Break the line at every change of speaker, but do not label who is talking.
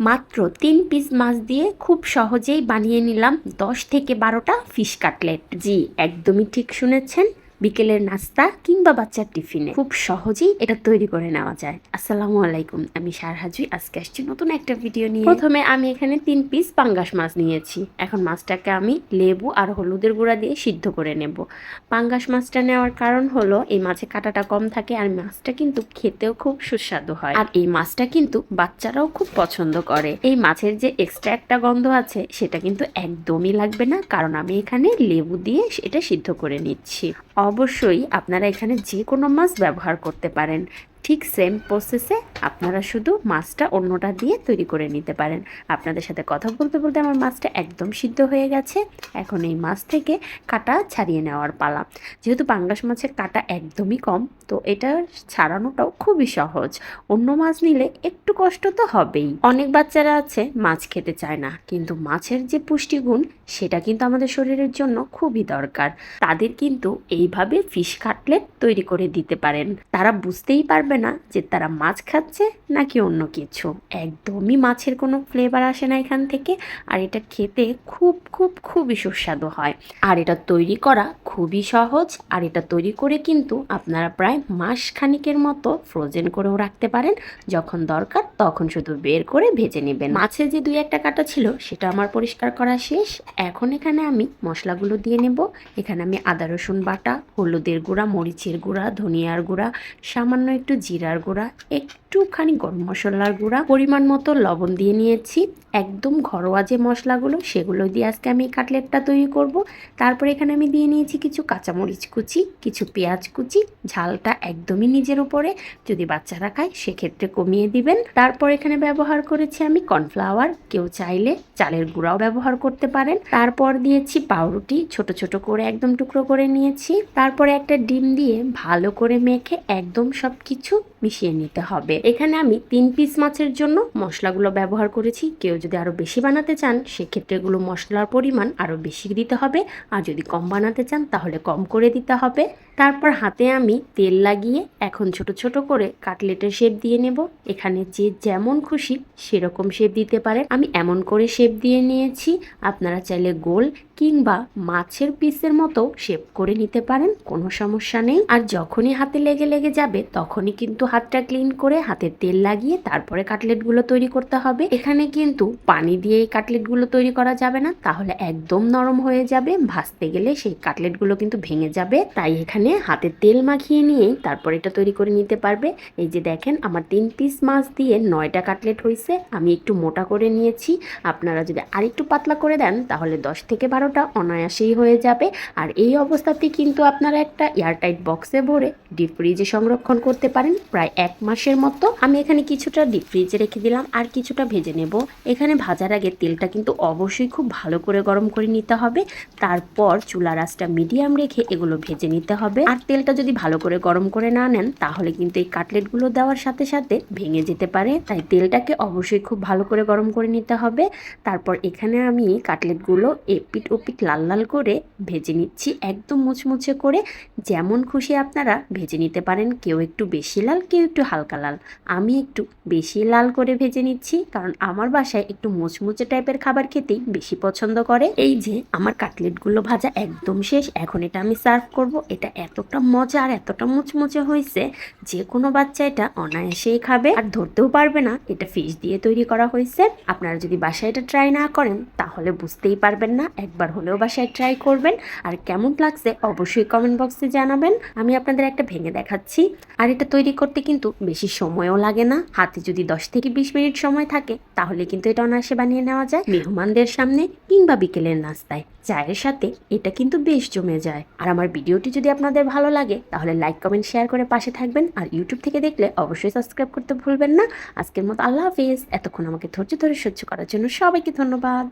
মাত্র তিন পিস মাছ দিয়ে খুব সহজেই বানিয়ে নিলাম দশ থেকে বারোটা ফিশ কাটলেট। জি, একদমই ঠিক শুনেছেন। বিকেলের নাস্তা কিংবা বাচ্চার টিফিনে। খুব সহজেই এটা তৈরি করে নেওয়া যায়। আসসালামু আলাইকুম, আমি সারহাজুই। আজকে আসছি নতুন একটা ভিডিও নিয়ে। প্রথমে আমি এখানে তিন পিস পাঙ্গাস মাছ নিয়েছি। এখন মাছটাকে আমি লেবু আর হলুদের গুঁড়া দিয়ে সিদ্ধ করে নেব। পাঙ্গাস মাছটা নেওয়ার কারণ হলো, এই মাছে কাটাটা কম থাকে আর মাছটা কিন্তু খেতেও খুব সুস্বাদু হয়। আর এই মাছটা কিন্তু বাচ্চারাও খুব পছন্দ করে। এই মাছের যে এক্সট্রা একটা গন্ধ আছে, সেটা কিন্তু একদমই লাগবে না। কারণ আমি এখানে লেবু দিয়ে এটা সিদ্ধ করে নিচ্ছি। অবশ্যই আপনারা এখানে যে কোনো মাছ ব্যবহার করতে পারেন। ঠিক সেম প্রসেসে আপনারা শুধু মাছটা অন্যটা দিয়ে তৈরি করে নিতে পারেন। আপনাদের সাথে কথা বলতে বলতে আমার মাছটা একদম সিদ্ধ হয়ে গেছে। এখন এই মাছ থেকে কাটা ছাড়িয়ে নেওয়ার পালা। যেহেতু পাঙ্গাস মাছের কাটা একদমই কম, তো এটা ছাড়ানোটাও খুবই সহজ। অন্য মাছ নিলে একটু কষ্ট তো হবেই। অনেক বাচ্চারা আছে, মাছ খেতে চায় না। কিন্তু মাছের যে পুষ্টিগুণ, সেটা কিন্তু আমাদের শরীরের জন্য খুবই দরকার। তাদের কিন্তু এইভাবে ফিশ কাটলেট তৈরি করে দিতে পারেন। তারা বুঝতেই পারবে না যে তারা মাছ খাচ্ছে নাকি অন্য কিছু। একদমই মাছের কোনো ফ্লেভার আসে না এখান থেকে আর এটা খেতে খুব খুব, খুবই সুস্বাদু হয়। আর এটা তৈরি করা খুবই সহজ আর এটা তৈরি করে কিন্তু আপনারা প্রায় মাস খানিকের মতো ফ্রোজেন করেও রাখতে পারেন যখন দরকার তখন শুধু বের করে ভেজে নেবেন। মাছে যে দুই একটা কাটা ছিল, সেটা আমার পরিষ্কার করা শেষ। এখন এখানে আমি মশলাগুলো দিয়ে নেব। এখানে আমি আদা, রসুন বাটা, হলুদের গুঁড়া, মরিচের গুঁড়া, ধনিয়ার গুঁড়া, সামান্য একটু জিরার গুঁড়া একটুখানি গরম মশলার গুঁড়া, পরিমাণ মতো লবণ দিয়ে নিয়েছি। একদম ঘরোয়া যে মশলাগুলো, সেগুলো দিয়ে আজকে আমি এই কাটলেটটা তৈরি করব। তারপর এখানে আমি দিয়ে নিয়েছি কিছু কাঁচামরিচ কুচি, কিছু পেঁয়াজ কুচি। ঝালটা একদমই নিজের উপরে। যদি বাচ্চারা খায়, সেক্ষেত্রে কমিয়ে দিবেন। তারপর এখানে ব্যবহার করেছি আমি কর্নফ্লাওয়ার। কেউ চাইলে চালের গুঁড়াও ব্যবহার করতে পারেন। তারপর দিয়েছি পাউরুটি, ছোট ছোট করে একদম টুকরো করে নিয়েছি। তারপরে একটা ডিম দিয়ে ভালো করে মেখে একদম সব কিছু মিশিয়ে নিতে হবে। এখানে আমি তিন পিস মাছের জন্য মশলাগুলো ব্যবহার করেছি। কেউ যদি আরও বেশি বানাতে চান, সেক্ষেত্রে এগুলো মশলার পরিমাণ আরও বেশি দিতে হবে। আর যদি কম বানাতে চান, তাহলে কম করে দিতে হবে। তারপর হাতে আমি তেল লাগিয়ে এখন ছোট ছোট করে কাটলেটের শেপ দিয়ে নেব। এখানে যে যেমন খুশি সেরকম শেপ দিতে পারেন। আমি এমন করে শেপ দিয়ে নিয়েছি। আপনারা চাইলে গোল কিংবা মাছের পিসের মতো শেপ করে নিতে পারেন, কোনো সমস্যা নেই। আর যখনই হাতে লেগে লেগে যাবে, তখনই কিন্তু হাতটা ক্লিন করে হাতে তেল লাগিয়ে তারপরে কাটলেটগুলো তৈরি করতে হবে। এখানে কিন্তু পানি দিয়ে এই কাটলেটগুলো তৈরি করা যাবে না, তাহলে একদম নরম হয়ে যাবে। ভাজতে গেলে সেই কাটলেটগুলো কিন্তু ভেঙে যাবে। তাই এখানে হাতে তেল মাখিয়ে নিয়েই তারপর এটা তৈরি করে নিতে পারবে। এই যে দেখেন, আমার তিন পিস মাছ দিয়ে নয়টা কাটলেট হয়েছে আমি একটু মোটা করে নিয়েছি। আপনারা যদি আরেকটু পাতলা করে দেন, তাহলে দশ থেকে বারোটা অনায়াসেই হয়ে যাবে। আর এই অবস্থাতে কিন্তু আপনারা একটা এয়ারটাইট বক্সে ভরে ডিপ ফ্রিজে সংরক্ষণ করতে পারেন। প্রায় এক মাসের মতো আমি এখানে কিছুটা ডিপ ফ্রিজে রেখে দিলাম আর কিছুটা ভেজে নেব। এখানে ভাজার আগে তেলটা কিন্তু অবশ্যই খুব ভালো করে গরম করে নিতে হবে। তারপর চুলা রাসটা মিডিয়াম রেখে এগুলো ভেজে নিতে হবে। আর তেলটা যদি ভালো করে গরম করে না নেন, তাহলে কিন্তু এই কাটলেটগুলো দেওয়ার সাথে সাথে ভেঙে যেতে পারে। তাই তেলটাকে অবশ্যই খুব ভালো করে গরম করে নিতে হবে। তারপর এখানে আমি কাটলেটগুলো এপিট ওপিট লাল লাল করে ভেজে নিচ্ছি একদম মুচমুচে করে। যেমন খুশি আপনারা ভেজে নিতে পারেন, কেউ একটু বেশি লাল, কেউ একটু হালকা লাল। আমি একটু বেশি লাল করে ভেজে নিচ্ছি, কারণ আমার বাসায় একটু মুচমুচে টাইপের খাবার খেতেই বেশি পছন্দ করে। এই যে, আমার কাটলেটগুলো ভাজা একদম শেষ, এখন এটা আমি সার্ভ করব। এটা এতটা মজা আর এতটা মুচমুচে হয়েছে যে কোনো বাচ্চা এটা অনায়াসেই খাবে আর ধরতেও পারবে না। এটা ফিশ দিয়ে তৈরি করা হয়েছে। আপনারা যদি বাসায় এটা ট্রাই না করেন, তাহলে বুঝতেই পারবেন না। একবার হলেও বাসায় ট্রাই করবেন। আর কেমন লাগছে অবশ্যই কমেন্ট বক্সে জানাবেন। আমি আপনাদের একটা ভেঙে দেখাচ্ছি। আর এটা তৈরি করতে কিন্তু বেশি সময়ও লাগে না। হাতে যদি দশ থেকে বিশ মিনিট সময় থাকে, তাহলে কিন্তু এটা অনায়াসে বানিয়ে নেওয়া যায়। মেহমানদের সামনে কিংবা বিকেলের নাস্তায়। চায়ের সাথে এটা কিন্তু বেশ জমে যায়। আর আমার ভিডিওটি যদি আপনাদের ভালো লাগে, তাহলে লাইক কমেন্ট শেয়ার করে পাশে থাকবেন। আর ইউটিউব থেকে দেখলে অবশ্যই সাবস্ক্রাইব করতে ভুলবেন না। আজকের মতো আল্লাহ হাফিজ। এতক্ষণ আমাকে ধৈর্য ধরে সহ্য করার জন্য সবাইকে ধন্যবাদ।